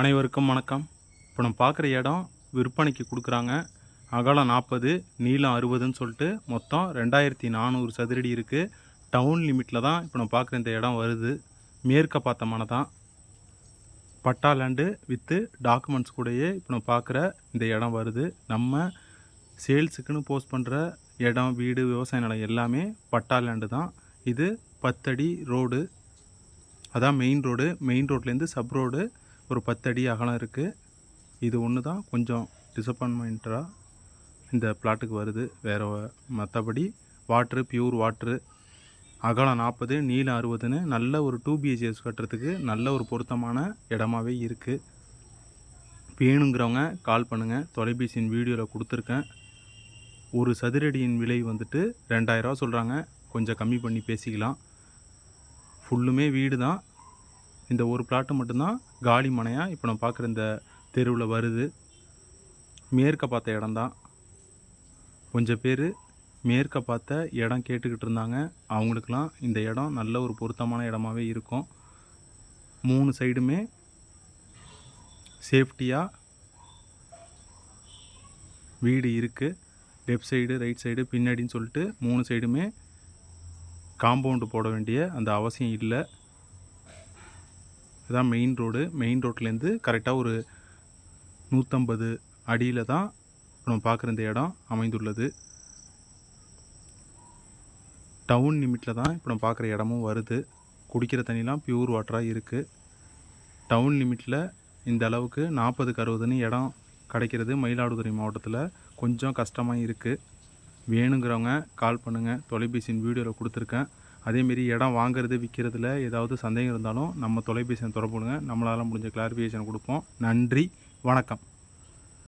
அனைவருக்கும் வணக்கம். இப்போ நம்ம பார்க்குற இடம் விற்பனைக்கு கொடுக்குறாங்க. அகலம் நாற்பது நீளம் அறுபதுன்னு சொல்லிட்டு மொத்தம் ரெண்டாயிரத்தி நானூறு சதுரடி இருக்குது டவுன் லிமிட்டில் தான் இப்போ நம்ம பார்க்குற இந்த இடம் வருது. மேற்க பார்த்த மனை தான் பட்டா லேண்டு வித்து டாக்குமெண்ட்ஸ் கூடயே இப்போ நம்ம பார்க்குற இந்த இடம் வருது. நம்ம சேல்ஸுக்குன்னு போஸ்ட் பண்ணுற இடம் வீடு விவசாய நிலம் எல்லாமே பட்டா லேண்டு தான். இது பத்தடி ரோடு. அதான் மெயின் ரோடு மெயின் ரோட்லேருந்து சப் ரோடு ஒரு பத்தடி அகலம் இருக்குது இது ஒன்று தான் கொஞ்சம் டிசப்பாயின்மெண்ட்டாக இந்த பிளாட்டுக்கு வருது. வேறு மற்றபடி வாட்ரு பியூர் வாட்ரு அகலம் நாற்பது நீளம் அறுபதுன்னு நல்ல ஒரு டூ பிஹெச்எஸ் கட்டுறதுக்கு நல்ல ஒரு பொருத்தமான இடமாவே இருக்குது வேணுங்கிறவங்க கால் பண்ணுங்கள் தொலைபேசியின் வீடியோவில் கொடுத்துருக்கேன். ஒரு சதுரடியின் விலை வந்துட்டு ரெண்டாயிரரூவா சொல்கிறாங்க கொஞ்சம் கம்மி பண்ணி பேசிக்கலாம். ஃபுல்லுமே வீடு தான் இந்த ஒரு பிளாட்டு மட்டும்தான் காலி மனையாக இப்போ நம்ம பார்க்குற இந்த தெருவில் வருது. மேற்க பார்த்த இடம்தான். கொஞ்சம் பேர் மேற்க பார்த்த இடம் கேட்டுக்கிட்டு இருந்தாங்க. அவங்களுக்கெல்லாம் இந்த இடம் நல்ல ஒரு பொருத்தமான இடமாவே இருக்கும். மூணு சைடுமே சேஃப்டியாக வீடு இருக்குது லெஃப்ட் சைடு ரைட் சைடு பின்னாடின்னு சொல்லிட்டு மூணு சைடுமே காம்பவுண்டு போட வேண்டிய அந்த அவசியம் இல்லை. இதுதான் மெயின் ரோடு மெயின் ரோட்லேருந்து கரெக்டாக ஒரு நூற்றம்பது அடியில் தான் இப்போ நம்ம பார்க்குற இந்த இடம் அமைந்துள்ளது. டவுன் லிமிட்டில் தான் இப்போ நம்ம பார்க்குற இடமும் வருது. குடிக்கிற தண்ணிலாம் பியூர் வாட்டராக இருக்குது டவுன் லிமிட்டில் இந்த அளவுக்கு நாற்பதுக்கு அறுபதுன்னு இடம் கிடைக்கிறது. மயிலாடுதுறை மாவட்டத்தில் கொஞ்சம் கஷ்டமாக இருக்குது வேணுங்கிறவங்க கால் பண்ணுங்கள் தொலைபேசியின் வீடியோவில் கொடுத்துருக்கேன். அதேமாரி இடம் வாங்குறது விற்கிறதுல ஏதாவது சந்தேகம் இருந்தாலும் நம்ம தொலைபேசியை தொடர்புடுங்க நம்மளால் முடிஞ்ச கிளாரிஃபிகேஷன் கொடுப்போம். நன்றி. வணக்கம்.